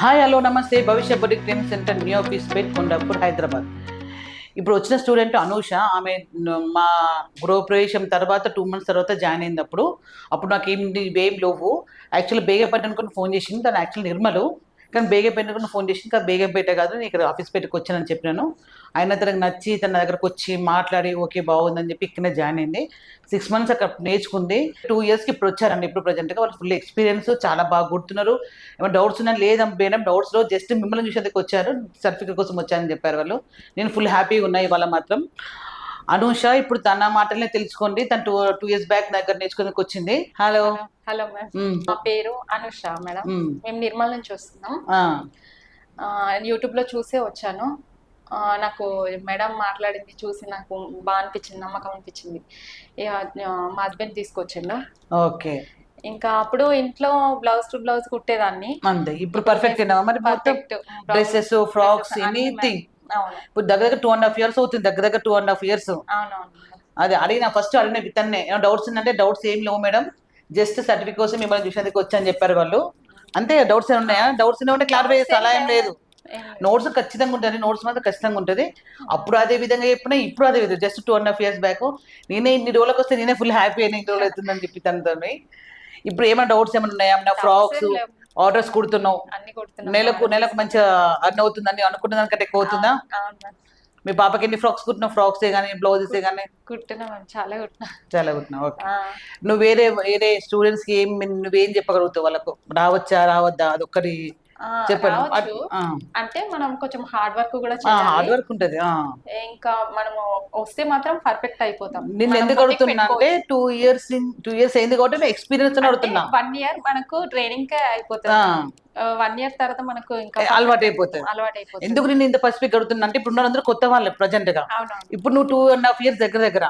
Hi hello నమస్తే Bhavishya Buddhi training centre new office పేట్ కొండాపూర్ హైదరాబాద్ ఇప్పుడు వచ్చిన స్టూడెంట్ అనూష ఆమె మా గృహప్రవేశం తర్వాత టూ మంత్స్ తర్వాత జాయిన్ అయినప్పుడు అప్పుడు నాకు ఏం ఏం లేవు. యాక్చువల్ బేగపేట అనుకుని ఫోన్ చేసింది. తను యాక్చువల్ నిర్మలు. కానీ బేగే పెట్టకుండా ఫోన్ చేసి ఇంకా బేగే పెట్టే కాదు నేను ఇక్కడ ఆఫీస్ పెట్టుకు వచ్చానని చెప్పినాను. ఆయన తనకు నచ్చి తన దగ్గరకు వచ్చి మాట్లాడి ఓకే బాగుందని చెప్పి ఇక్కడనే జాయిన్ అయింది. సిక్స్ మంత్స్ అక్కడ నేర్చుకుంది. టూ ఇయర్స్కి ఇప్పుడు వచ్చారండి. ఇప్పుడు ప్రజెంట్గా వాళ్ళు ఫుల్ ఎక్స్పీరియన్స్ చాలా బాగా గుర్తున్నారు. ఏమైనా డౌట్స్ ఉన్నా లేదం మేడం డౌట్స్లో జస్ట్ మిమ్మల్ని చూసేందుకు వచ్చారు. సర్టిఫికేట్ కోసం వచ్చారని చెప్పారు వాళ్ళు. నేను ఫుల్ హ్యాపీగా ఉన్నాయి ఇవాళ మాత్రం. అనూష ఇప్పుడు తన మాటలనే తెలుసుకోండి. తను టూ టూ ఇయర్స్ బ్యాక్ దగ్గర నేర్చుకోవడానికి వచ్చింది. హలో. Hello ma'am. మా పేరు అనుష మేడం. మ్మ్. నిర్మల్ నుంచి వస్తున్నాం. యూట్యూబ్లో చూసే వచ్చాను. నాకు మేడం మాట్లాడింది చూసి నాకు బాగా అనిపించింది నమ్మకం అనిపించింది. మా హస్బెండ్ తీసుకొచ్చిండు. ఓకే. ఇంకా అప్పుడు ఇంట్లో బ్లౌజ్ టు బ్లౌజ్ కుట్టేదాన్ని. అంతే. ఇప్పుడు పర్ఫెక్ట్ మరి పర్ఫెక్ట్ డ్రెస్సెస్ ఫ్రాక్స్ ఎనీథింగ్. ఇప్పుడు దగ్గర దగ్గర టూ అండ్ హాఫ్ ఇయర్స్ అవుతుంది దగ్గర దగ్గర టూ అండ్ హాఫ్ ఇయర్స్ అది అడిగిన ఫస్ట్ అడిగిన వితన్నే ఏమైనా డౌట్స్ ఉందంటే డౌట్స్ ఏం లేవు మేడం. జస్ట్ సర్టిఫికేట్ కోసం మిమ్మల్ని చూసేందుకు వచ్చని చెప్పారు వాళ్ళు. అంతే డౌట్స్ ఏమి ఉన్నాయా? డౌట్స్ ఏమైనా ఉంటే క్లారిఫై చేస్తే. అలా ఏం లేదు. నోట్స్ ఖచ్చితంగా ఉంటుంది నోట్స్ మాత్రం ఖచ్చితంగా ఉంటుంది అప్పుడు అదే విధంగా చెప్పినా ఇప్పుడు అదే విధంగా. Just two and half years back నేనే ఇన్ని రోజులకు వస్తే నేనే ఫుల్ హ్యాపీ అయిన ఇన్ని రోజులు అవుతుందని చెప్పి తనతో ఇప్పుడు ఏమైనా డౌట్స్ ఏమైనా ఉన్నాయా? ఫ్రాక్స్. ఆర్డర్స్ కుడుతున్నావు. నెలకు నెలకు మంచిగా అర్న్ అవుతుందని అనుకున్న దానికంటే ఎక్కువ అవుతుందా. మీ పాపకి ఎన్ని ఫ్రాక్స్ కుట్టినావు? ఫ్రాక్స్ కానీ బ్లౌజెస్ కానీ కుట్టినా చాలా కుట్టినా. చాలా కుట్టినావు ఓకే. నువ్వు వేరే వేరే స్టూడెంట్స్కి ఏం నువ్వేం చెప్పగలుగుతావు వాళ్ళకు? రావచ్చా రావద్దా? అదొక్కటి చెప్పండి. అంటే మనం కొంచెం హార్డ్ వర్క్ కూడా హార్డ్ వర్క్ ఉంటది. ఇంకా మనము వస్తే మాత్రం పర్ఫెక్ట్ అయిపోతాం. నిన్ను ఎందుకు అడుగుతున్నా అంటే టూ ఇయర్స్ టూ ఇయర్స్ అయింది కాబట్టి ఎక్స్పీరియన్స్ అడుగుతున్నా. వన్ ఇయర్ మనకు ట్రైనింగ్ అయిపోతుంది. వన్ ఇయర్ తర్వాత మనకు ఇంకా అలవాటు అయిపోతుంది. అలవాటు అయిపోతుంది. ఎందుకు నేను ఇంత పసిఫిక్ అడుగుతున్నా అంటే ఇప్పుడు అందరూ కొత్త వాళ్ళు ప్రజెంట్గా. ఇప్పుడు నువ్వు టూ అండ్ హాఫ్ ఇయర్స్ దగ్గర దగ్గర.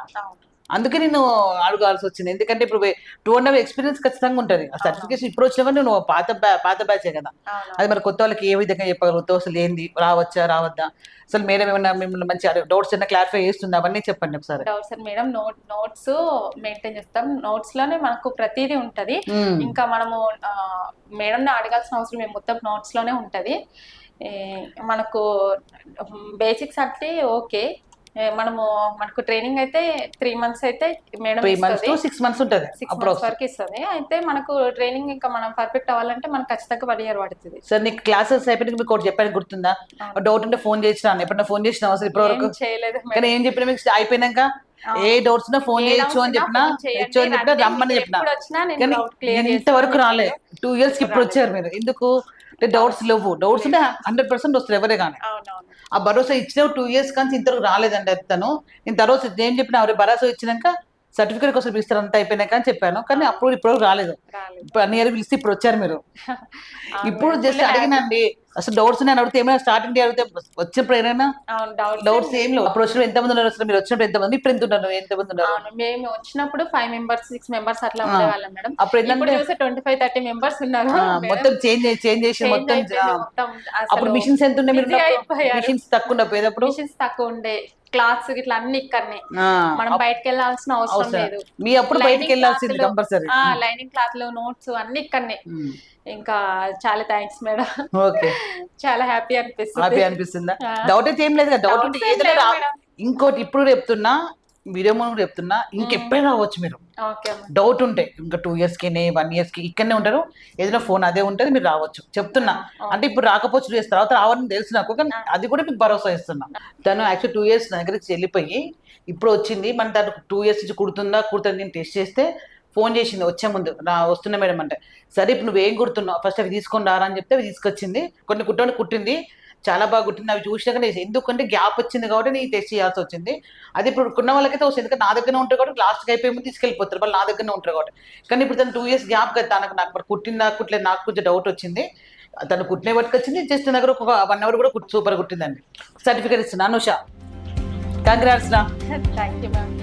అందుకే నేను అడగాల్సి వచ్చింది. ఎందుకంటే ఇప్పుడు టూ అండ్ హాఫ్ ఎక్స్పీరియన్స్ ఖచ్చితంగా ఉంటుంది. ఆ సర్టిఫికేషన్ ఇప్పుడు వచ్చినవన్నీ నువ్వు పాత పాత బ్యాచే కదా. అది మరి కొత్త వాళ్ళకి ఏ విధంగా చెప్పగలుగుతావు? అసలు ఏంది? రావచ్చా? రావద్దా? అసలు మేడం ఏమన్నా మిమ్మల్ని మంచి డౌట్స్ ఏమైనా క్లారిఫై చేస్తుంది? అవన్నీ చెప్పండి ఒకసారి. Doubts madam note notes maintain చేస్తాం. నోట్స్లోనే మనకు ప్రతిదీ ఉంటది. ఇంకా మనము మేడం అడగాల్సిన అవసరం మొత్తం నోట్స్లోనే ఉంటది మనకు బేసిక్స్ అంటే ఓకే. మనము మనకు ట్రైనింగ్ అయితే త్రీ మంత్స్ అయితే మేడం సిక్స్ మంత్స్ ఉంటుంది సిక్స్ మంత్స్ వరకు ఇస్తుంది. అయితే మనకు ట్రైనింగ్ ఇంకా మనం పర్ఫెక్ట్ అవ్వాలంటే మనకు ఖచ్చితంగా వన్ ఇయర్ పడుతుంది. సార్ నీకు క్లాసెస్ అయిపోయినాక మీకు ఒకటి చెప్పాను గుర్తుందా? డౌట్ ఉంటే ఫోన్ చేసినా ఎప్పుడన్నా ఫోన్ చేసినా అసలు ఇప్పటి వరకు? చేయలేదు. కానీ ఏం చెప్పినా మీకు అయిపోయినాక ఏ డౌట్స్ ఉన్నా ఫోన్ చేయొచ్చు అని చెప్పినా. హెచ్చు అని చెప్పినా రమ్మని చెప్పిన. ఇంతవరకు. రాలే. టూ ఇయర్స్కి ఇప్పుడు వచ్చారు మీరు. ఎందుకు? డౌట్స్ లేవు. డౌట్స్ ఉంటే హండ్రెడ్ పర్సెంట్ వస్తారు ఎవరే కానీ. ఆ భరోసా ఇచ్చిన టూ ఇయర్స్ కానీ ఇంతవరకు రాలేదండి తను నేను తర్వాత ఏం చెప్పిన ఎవరు భరోసా ఇచ్చినాక సర్టిఫికేట్ కోసం పిలుస్తారు అంతా అయిపోయినాక అని చెప్పాను. కానీ అప్పుడు ఇప్పుడు రాలేదు. ఇప్పుడు అన్ని ఇయర్ పిలిస్తే ఇప్పుడు వచ్చారు మీరు. ఇప్పుడు. జస్ట్ అడిగినండి. అసలు డౌట్స్ నేను అడిగితే ఏమైనా స్టార్టింగ్ డే అడిగితే వచ్చినప్పుడు ఏమైనా అవును డౌట్స్ ఏం లేవు. అప్పుడు వచ్చినప్పుడు ఎంతమంది ఉన్నారు అసలు? మీరు వచ్చినప్పుడు ఎంతమంది? ఇప్పుడు ఎంత ఉన్నారు? ఎంతమంది ఉన్నారు? అవును మేము వచ్చినప్పుడు ఫైవ్ మెంబర్స్ సిక్స్ మెంబర్స్ అట్లా. ఉండేవాళ్ళం మేడం. అప్పుడు ఏంటంటే చూస్తే ట్వంటీ ఫైవ్ థర్టీ మెంబర్స్ ఉన్నారు. మొత్తం చేంజ్ చేంజ్ చేసి మొత్తం అప్పుడు మిషన్స్ ఎంత ఉండే మీరు. మిషన్స్ తక్కువ ఉండకపోయేటప్పుడు మిషన్స్ తక్కువ ఉండే క్లాత్స్ ఇట్లా అన్ని ఇక్కడనే. మనం బయటకు వెళ్ళాల్సిన అవసరం అవసరం. లేదు. మీ అప్పుడు బయటికి వెళ్ళాల్సింది కంపల్సరీ లైనింగ్ క్లాత్లో నోట్స్ అన్ని ఇక్కడనే. ఇంకా చాలా థ్యాంక్స్ మేడం ఓకే చాలా హ్యాపీ హ్యాపీ అనిపిస్తుంది అనిపిస్తుంది? ఆ. డౌట్ అయితే ఏం లేదు కదా. డౌట్ ఉంటే ఏదైనా రా-. ఇంకోటి ఇప్పుడు చెప్తున్నా వీడియో ముందు చెప్తున్నా ఇంకెప్పుడైనా రావచ్చు మీరు. ఓకే డౌట్ ఉంటే ఇంకా టూ ఇయర్స్కి వన్ ఇయర్స్కి ఇక్కడనే ఉంటారు. ఏదైనా ఫోన్ అదే ఉంటుంది మీరు రావచ్చు. చెప్తున్నా. అంటే ఇప్పుడు రాకపోవచ్చు టూ ఇయర్స్ తర్వాత రావాలని తెలుసు నాకు కానీ అది కూడా మీకు భరోసా ఇస్తున్నా. తను యాక్చువల్ టూ ఇయర్స్ దగ్గరికి వెళ్ళిపోయి ఇప్పుడు వచ్చింది. మన తను టూ ఇయర్స్ నుంచి కుడుతుందా కుడుతుంది నేను టెస్ట్ చేస్తే ఫోన్ చేసింది వచ్చే ముందు. నా వస్తున్నా మేడం అంటే సరే ఇప్పుడు నువ్వేం కుడుతున్నావు ఫస్ట్ అవి తీసుకొని రారా అని చెప్తే అవి తీసుకొచ్చింది. కొన్ని కుట్టని కుట్టింది. చాలా బాగా కుట్టింది. అవి చూసినాక నేను ఎందుకంటే గ్యాప్ వచ్చింది కాబట్టి నేను టెస్ట్ చేయాల్సి వచ్చింది. అది ఇప్పుడు కొన్న వాళ్ళకైతే వస్తుంది ఎందుకంటే నా దగ్గర ఉంటారు కాబట్టి లాస్ట్కి అయిపోయి ముందు తీసుకెళ్ళిపోతారు. వాళ్ళు నా దగ్గరనే ఉంటారు కాబట్టి. కానీ ఇప్పుడు తను టూ ఇయర్స్ గ్యాప్ కదా తనకు నాకు మరి కుట్టిందా కుట్టలేదు నాకు కొంచెం డౌట్ వచ్చింది. తను కుట్టిన పట్టుకొచ్చింది. జస్ట్ దగ్గర ఒక వన్ అవర్ కూడా సూపర్ కుట్టిందండి. సర్టిఫికేట్ ఇస్తున్నా అనుష. కంగ్రాట్స్ రా. Thank you ma'am